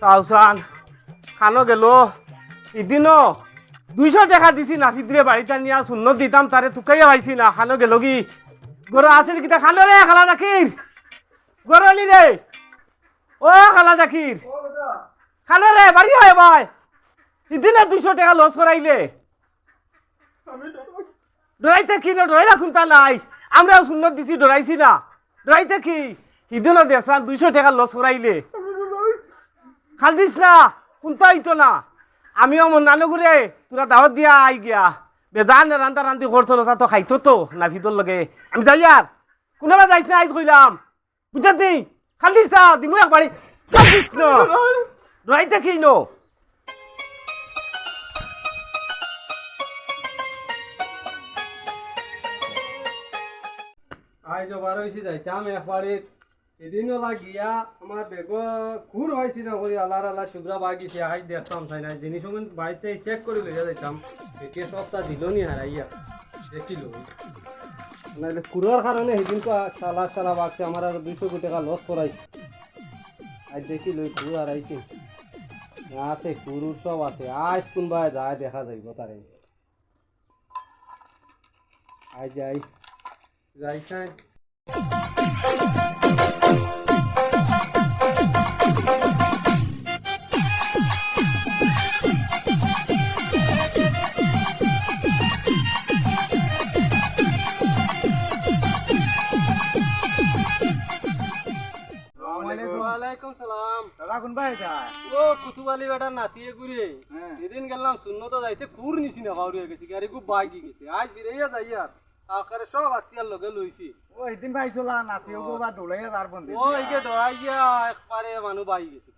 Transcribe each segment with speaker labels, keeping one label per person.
Speaker 1: চাওচান খানো গেল। এদিনও দুইশো টাকা দিছি না নাফিদরে বাড়িতে নিয়া শূন্য দিতাম তারে তুকাইয়া পাইছি না খানো গেল কি? গরু আছে কিতা খালো রে খালা জাকির গরলি রে ও খালা জাকির খালো রে বাড়ি হয় ভাই। এদিনে দুইশো টাকা লস করাইলে ডরাইতে কি না? ডরাইলা খুনতা নাই আমরাও শূন্য দিছি, ডরাইছি না। ডরাইতে কি? সিদিনও দেখছান দুইশো টাকা লস করাইলে। খাল দিস না, কোনটা আইতো না? আমিও মন নানো ঘুরে তোরা দাওয়াত দিয়া আই গিয়া। বেজান রান্তা রান্তি করতো তা তো খাইতো তো না ভিতর লগে। আমি যাই আর কোনোবা যাইছ না আইস কইলাম। বুঝাতি খাল দিস না, দিমু একবারই খাল দিস না। রাইতে কি নো?
Speaker 2: জবার হয়েছি যাইতাম একবারে এদিনও লাগিয়া আমার বেগ খুর হয়েছি না করি আল্লাহ আল্লাহ বাগিছে আই দেখতাম চাই না জিনিস বাড়িতে চেক করে লইয়া যাইতাম এটি সপ্তাহ দিল নি হারাইয়া দেখিল। নাহলে কুড়ার কারণে সেদিন তো সালা সালা বাগছে আমার আর দুইশো কোটি টাকা লস করাইছে আজ দেখি লই কুর হারাইছে আছে কুরুর সব আছে আজ কোনবা যায় দেখা যাইব তারে আই যাই। যাই চাই। ওয়ালাইকুম সালাম।
Speaker 1: দাদা যায়
Speaker 2: ও কুতুবালি বেটার নাতিয়ে ঘুরে এদিন গেলাম শূন্য তো যাইতে কুর নিছি না গেছি গাড়ি খুব বাইকি গেছে। আজ ফিরাইয়া যাই আর। আকারে সব আত্মীয়ার লগে লইছি।
Speaker 1: নাতিও বা দৌড়াইয়া তার বন্ধু।
Speaker 2: ও এইকে ডরাই গিয়া একবারে মানুষ বাই গেছে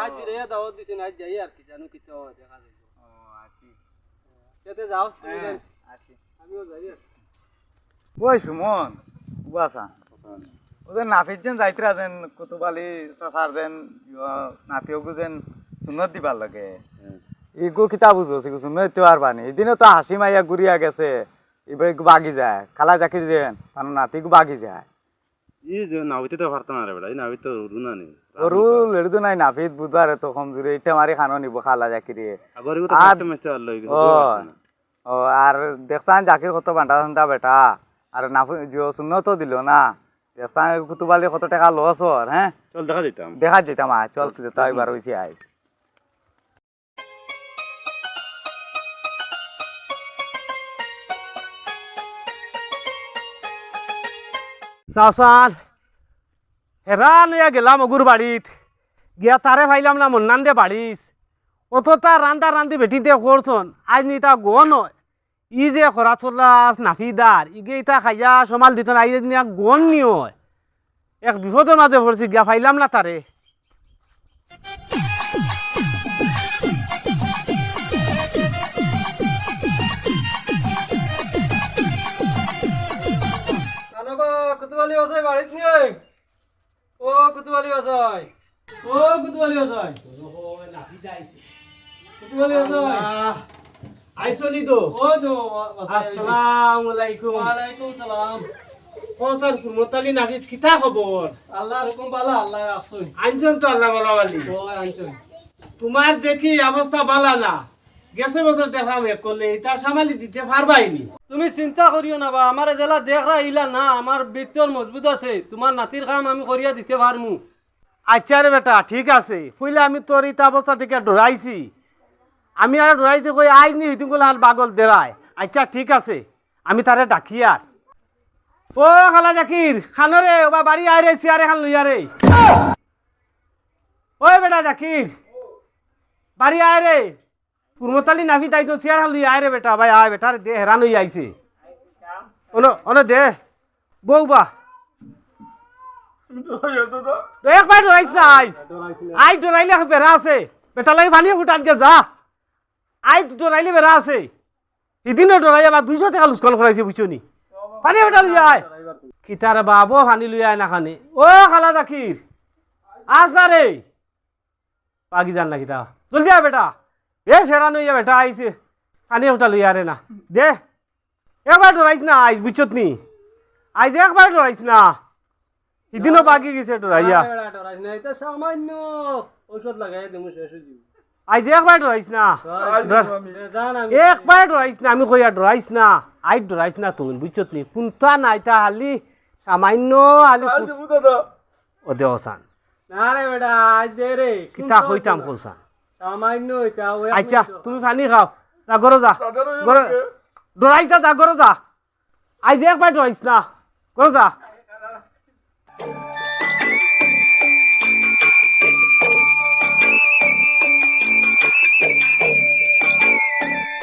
Speaker 2: আজ ফিরাইয়া দাওয়াত দিছে আজ যাই আর কি জানো কি তো দেখা সেতে যাও তুমি যান। আমিও যাই
Speaker 1: ওই সুমন উবাসা ওদের নাফিত যেন যাইতরা যেন কুতুবালি সাসার যেন নাতিওগু যেন দিবার লাগে। ইগু কিতা বুঝো সিগু সুনত দিতে পারবা নি এদিনে তো হাসি মাইয়া ঘুরিয়া গেছে এবার ইগু বাগি যায়। খালা জাকির যেন তার নাতিগু বাগি যায়।
Speaker 3: ই যে নাবিতে তো পারতাম না বেটা এই নাবিত তো রুনা নেই।
Speaker 1: নাফিত বুধবারে তো কমজুরি এটা মারি খানো নিব খালা জাকিরে
Speaker 3: আগর তো মাস্তে মাস্তে আর
Speaker 1: ও ও আর দেখছান জাকির কত বান্টা চান্টা বেটা আর নাফি জিও শূন্য তো দিল না। দেখছান কুতুবালি কত টাকা লস ওর হ্যাঁ
Speaker 3: চল দেখা দিতাম।
Speaker 1: দেখা যেতাম আয় চল তো একবার হয়েছে আয় চাষার হেরান গেলাম অগুর বাড়িত গিয়া তারে ভাইলাম না মন্নান দে বাড়িস অত তার রান্দা রান্দি বেটিতে করছন আজ নি তা গো নয়। ই যে খরা চলাস নাফিদার ইগে ইতা খাইয়া সমাল দিত না নিয়া গন নিয়। এক বিপদের মাঝে পড়ছি গিয়া ফাইলাম না তারে
Speaker 2: কুতুবালি আছে বাড়িত নিয়ে ও কুতুবালি আছে ও কুতুবালি আছে কুতুবালি আছে
Speaker 1: আইসনি তো।
Speaker 2: ও তো
Speaker 1: আসসালামু আলাইকুম।
Speaker 2: ওয়ালাইকুম সালাম।
Speaker 1: কৌশল ফুরমতালি নাফিদ কিতা খবর?
Speaker 2: আল্লাহর হুকুম বালা আল্লাহ রাখছুন
Speaker 1: আনছেন তো আল্লাহ বলাবালি
Speaker 2: ও আনছুন।
Speaker 1: তোমার দেখি অবস্থা বালা না। গেছে বছর দেখলাম এক করলে এটা সামালি দিতে পারবাইনি।
Speaker 2: তুমি চিন্তা করিও না বা আমার জেলা দেখরা ইলা না আমার ব্যক্তির মজবুত আছে তোমার নাতির কাম আমি করিয়া দিতে পারমু।
Speaker 1: আচ্ছা রে বেটা ঠিক আছে। আমি তোর ইটা অবস্থা থেকে ডরাইছি। আমি আর ডরাইছি কই আই নি হইতুমগুলো হাল পাগল দেরায়। আচ্ছা ঠিক আছে। আমি তারে ডাকি আর। ও খালা জাকির খানরে ওবা বাড়ি আয় রে চেয়ারে খান লইয়া রে। ওই বেটা জাকির বাড়ি আয় রে। ফুরমতালি নাফি তাই তো চেয়ার লইয়া আয় রে বেটা, ভাই, আয় বেটা দে, হেরান হইয়া আইছে। ওনো ওনো দে, বউ বা। একবার ডরাইছ না, আইস। আই ডরাইলে বেড়া আছে। বেটা লাগে পানি ফুটানকে যা। আই ডরাইলে বেড়া আছে। সিদিনে ডরাই আবার দুইশো টাকা লুস্কল করাইছে বুঝছনি? পানি ফুটা লুই আয়। কিতারে বাবো পানি লুই আয় না খানি ও খালা জাকির আস না রে পাগি যান না কিতা। জলদি আয় বেটা। এ ফেরা নইয়া বেটা আইছে পানি ফুটা লুই আরে না দে এবার ডরাইছ না আইস বুঝছত নি আজ একবার ডরাইস না সিদিনও বাকি গেছে ডরাইয়া
Speaker 2: ডরাইস না, এটা সামান্য ঔষধ লাগাই দিমু শেষ যাব।
Speaker 1: আজ একবার ডরাইস না একবার ডরাইস না আমি কইয়া ডরাইস না আই ডরাইস না তুই বুঝছত নি কোনটা নাই তা হালি সামান্য হালি ও দেওসান
Speaker 2: না রে বেটা আজ দে রে
Speaker 1: কিতা কইতাম কলসান আচ্ছা তুমি পানি খাও। যা গরো যা। গরো ডরাইস যা গরো যা। আজ একবার ডরাইস না। গরো যা।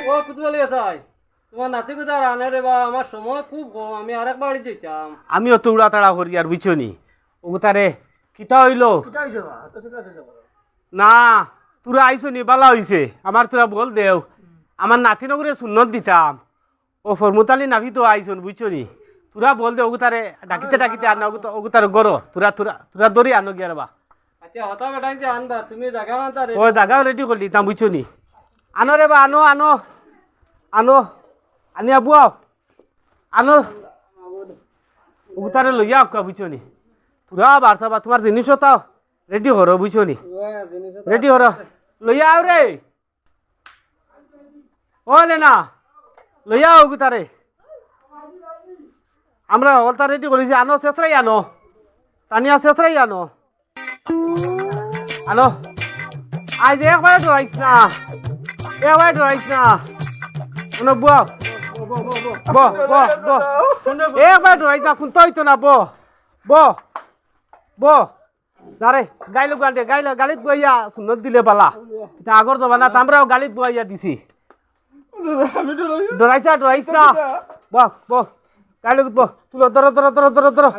Speaker 2: ও কুতুবালি আছাই তোমার নাতি কোথা রানে রে বা আমার সময় খুব কম। আমি আরেক বাড়ি যেতাম
Speaker 1: আমিও তো উড়া তাড়া করি আর বুঝছনি ও তারে কিতা হইল? না। তোরা আইসো নি বালা হইছে। আমার তোরা বল দেও। আমার নাতি নগরে সুন্নত দিতাম। ও ফরমুতালি নাভি তো আইসন বুঝছ নি? তোরা বল দে ওগু তারে ডাকিতে ডাকিতে আনা ওগু তারে গরো তোরা তোরা তোরা দরি আনো গিয়ার বা
Speaker 2: আচ্ছা হতা বেটাই যে আনবা তুমি জায়গা আনতা রে
Speaker 1: ও জাগাও রেডি করলি তা বুঝছ নি? আনো রে বা আনো আনো। আনো। আনি আবুয়াও আনো। ওগু তারে লইয়া আকা বুঝছ নি? তোরা বারসা বা তোমার জিনিসও তাও রেডি করো বুঝছ নি? রেডি হর লইয়া আও রে ও লেনা লইয়া আও তারে আমরা অলতা রেডি করেছি আনো শেষরাই আনো। টানিয়া শেষরাই আনো। আনো। আজ একবার ডরাইস না। একবার ডরাইস না। শোনো বুয়া ব ব ব একবার ডরাইস না খুনতে হইতো না ব ব ব আরে গাইলো গাল গাইলো গালিত বইয়া সুন্দর দিলে পালা। এটা আগর তো বানা আমরাও গালিত বইয়া দিছি। ডরাইছা ডরাইছ না? বহ বহ গাইলো বহ তুলো ধরো ধরো ধরো ধরো ধরো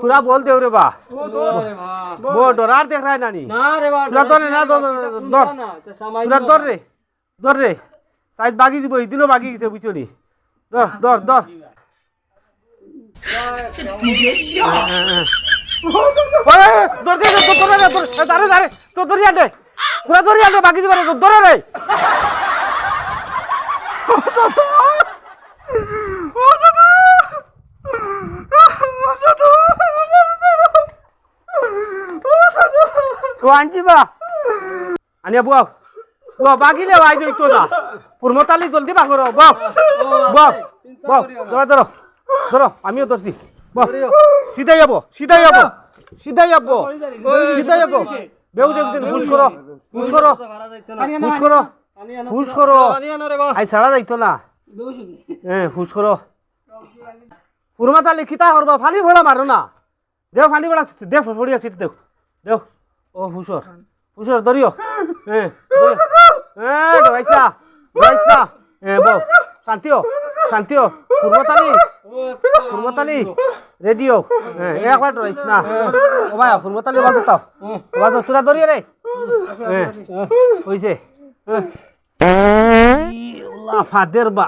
Speaker 1: তোরা বল দেও রে বা। বো ডরার দেখ রায় নানি।
Speaker 2: না রে বা
Speaker 1: তোরা ধরে না ধর ধর
Speaker 2: না
Speaker 1: তোরা ধর রে ধর রে সাইজ বাগি দিব দিনও বাগি গেছে বুঝছ নি ধর ধর ধর ধর ধর ধরে ধর তো ধরি আনবে তোরা ধরি আনবে বাকি দিবারে ধরে রে ও আনজিবা আনিয়া বুয়া বুয়া বাকি লে আইজ তো না পুরমতালি জলদি বাগর বাও বাও বাও ধরো ধরো ধরো আমিও ধরছি বাও সিধাই যাব সিধাই যাব সিধাই যাব সিধাই যাব বেউ দেখছেন ফুস করো ফুস করো ফুস করো ফুস করো। আই ছাড়া যাইতো না। হ্যাঁ ফুস করো। পুরমাতালি খিতা করবা ফানি ভরা মারো না। দেও ফানি ভরা দে ফড়িয়া সিট দেও। দেও, ও ফুসর ফুসর ধরিও হ্যাঁ। হ্যাঁ ডরাইছা ডরাইছা হ্যাঁ বউ শান্তিও শান্তিও পুরমাতালি ফুরমতালি রেডিও। হ্যাঁ একবার ডরাইছ না। ও ভাই ফুরমতালি বাজো তাও বাজো তোরা ধরিয়ে রে। হ্যাঁ হইছে। ফাদের বা।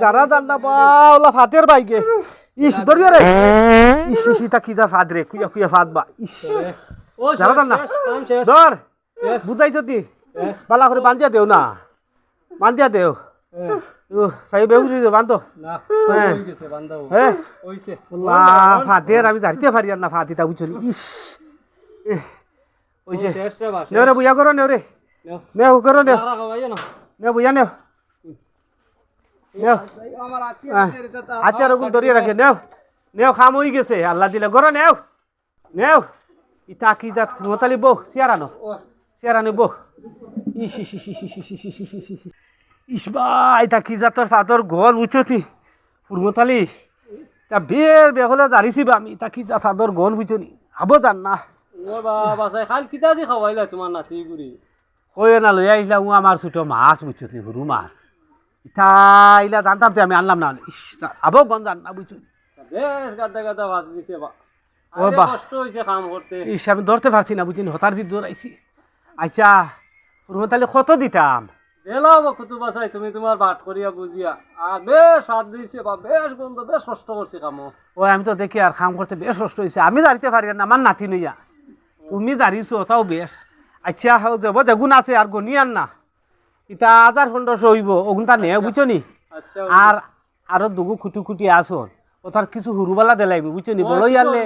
Speaker 1: যারা জান্না বা ওলা ফাদের বাইকে ইস ধরিয়ে রে। ইস ইস ইতা কি যা ফাদ রে কুইয়া কুইয়া ফাদ বা। ইস। যারা জান্না ধর বুঝাই যদি। বালা করে বান্ধিয়া দেও না। বান্ধিয়া দেও। হ্যাঁ। হ্যাঁ আমি জানিতে পারি আর না ফাদিতা বুঝছ ইস ওইছে নেও রে বুয়া করো নেও রে
Speaker 2: নেও।
Speaker 1: করো নেও নেও বুয়া নেও নেও আচ্ছা রকম ধরিয়ে রাখে নেও নেও খাম হয়ে গেছে আল্লাহ দিলে গরো নেও নেও ইতা কি জাত মতালি বউ চেয়ার আনো চেয়ার আনি বউ ইস ইস ইস ইস ইস ইস ইস ইস ইস ইস ইস ইস বা ইতা কি জাতর ফাদর ঘর বুঝছি ফুরমতালি তা বের বেহলে জারিছি বা আমি তা কি জাত ফাদর ঘর বুঝছি হব জান না।
Speaker 2: ও বাবা সাই খাল কিতা দি খাওয়াইলা তোমার নাতি গুড়ি
Speaker 1: কই না লই আইলা ও আমার ছোট মাছ বুঝছি সরু মাছ। ইতা ইলা জানতাম তো আমি আনলাম না। আবো গন জান না বুঝছি
Speaker 2: বেশ গাদা গাদা ভাজ দিছে বা।
Speaker 1: ও বাহ।
Speaker 2: কষ্ট হইছে কাম করতে।
Speaker 1: ইস আমি ধরতে পারছি না বুঝিনি হতার দিক দৌড়াইছি আচ্ছা পুরো তাহলে কত দিতাম?
Speaker 2: এলাও বা কুতুবা চাই তুমি তোমার বাট করিয়া বুঝিয়া। আর বেশ হাত দিছে বা বেশ গন্ধ বেশ কষ্ট করছে কামো।
Speaker 1: ওই আমি তো দেখি আর কাম করতে বেশ কষ্ট হয়েছে আমি দাঁড়িতে পারি না আমার নাতি নইয়া তুমি দাঁড়িয়েছো তাও বেশ। আচ্ছা হাও যাব গুণ আছে আর গনিয়ান না। ইতা হাজার পনেরোশো হইব ওগুনটা নে বুঝছ নি?
Speaker 2: আচ্ছা
Speaker 1: আর আরও দুগু খুঁটি খুঁটি আসন। ও তার কিছু হুরুবালা দেলাইবি বুঝছ নি? বড়ই আনলে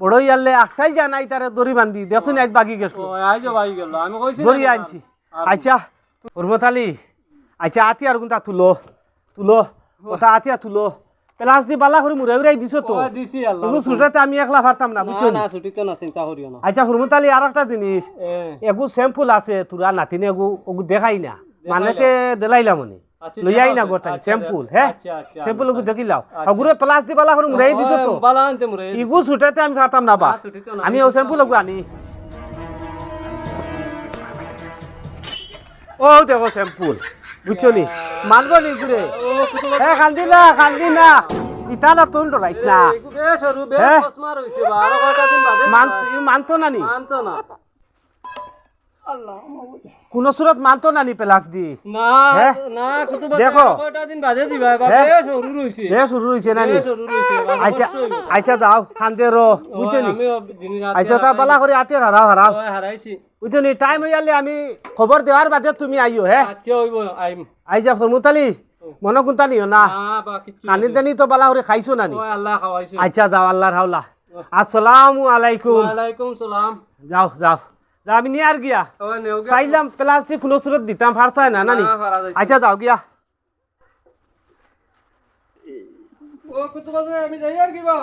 Speaker 1: বড়ই আনলে একটাই জানাই তারে দড়ি বান্ধি। দেখছ নি আজ বাকি গেছো।
Speaker 2: ও আইজ গেল। আমি কইছি
Speaker 1: দড়ি আনছি। আচ্ছা। উর্বতালি আচ্ছা আতিয়া আর গুনটা তুলো তুলো ওটা আতিয়া তুলো। প্লাস দি বালা করে মুড়াই উড়াই দিছো তো।
Speaker 2: দিছি আল্লাহ
Speaker 1: ছুটাতে আমি একলা পারতাম না বুঝছ
Speaker 2: না?
Speaker 1: নি
Speaker 2: না চিন্তা করিও না।
Speaker 1: আচ্ছা হুরমতালি আর একটা জিনিস এগু স্যাম্পুল আছে তোরা নাতিনে এগু ওগু দেখাই না। মানেতে দেলাইলাম মনে
Speaker 2: আচ্ছা,
Speaker 1: লইয়াই না গোটা
Speaker 2: আচ্ছা,
Speaker 1: স্যাম্পুল হ্যাঁ
Speaker 2: আচ্ছা, আচ্ছা,
Speaker 1: ওগু
Speaker 2: আচ্ছা।
Speaker 1: দেখিলাও ওগুরে প্লাস দি বালা করে মুড়াই দিছো তো।
Speaker 2: বালা আনতে মুরে
Speaker 1: ইগু ছুটাতে আমি পারতাম না বা।
Speaker 2: ছুটিতো।
Speaker 1: আমি ও স্যাম্পুল ওগু আনি। ও দেখো শ্যাম্পুল বুঝছ নি? মানবো নি ঘুরে হ্যাঁ কান্দি না কান্দি না। ইতা না তুন ডরাইস না। হ্যাঁ? মান মানতো না নি?
Speaker 2: মানতো না।
Speaker 1: কোন সুরত মানতো না নি প্লাস দি?
Speaker 2: না? না কুতু
Speaker 1: দেখো।
Speaker 2: কয়টা দিন বাদে দিবা? বা? বেশ সরু রইছে
Speaker 1: এ শুরু হয়েছে না নি?
Speaker 2: সরু রইছে
Speaker 1: আচ্ছা আচ্ছা যাও খান্দে রো। বুঝছ নি?
Speaker 2: আমি দিন রাত
Speaker 1: আচ্ছা তা বালা করে আতে হারাও হারাও।
Speaker 2: হারাইছি।
Speaker 1: বুঝছ নি? টাইম হয়ে গেলে আমি খবর দেওয়ার বাদে তুমি আইও হ্যাঁ
Speaker 2: আচ্ছা হইব আইম।
Speaker 1: আইজা ফরমুতালি মনে কোনটা নিও না? কানি দানি তো বালা করে খাইছো না নি?
Speaker 2: ও আল্লাহ খাওয়াইছে।
Speaker 1: আচ্ছা যাও আল্লাহর হাওলা। আসসালামু আলাইকুম।
Speaker 2: ওয়ালাইকুম সালাম।
Speaker 1: যাও যাও। যা আমি নিয়ে আর গিয়া। চাইলাম প্লাস্টিক কোনো সুরত দিতাম ফারতাই না নানি। আচ্ছা যাও গিয়া।
Speaker 2: ও কত বাজে আমি যাই আর কিবা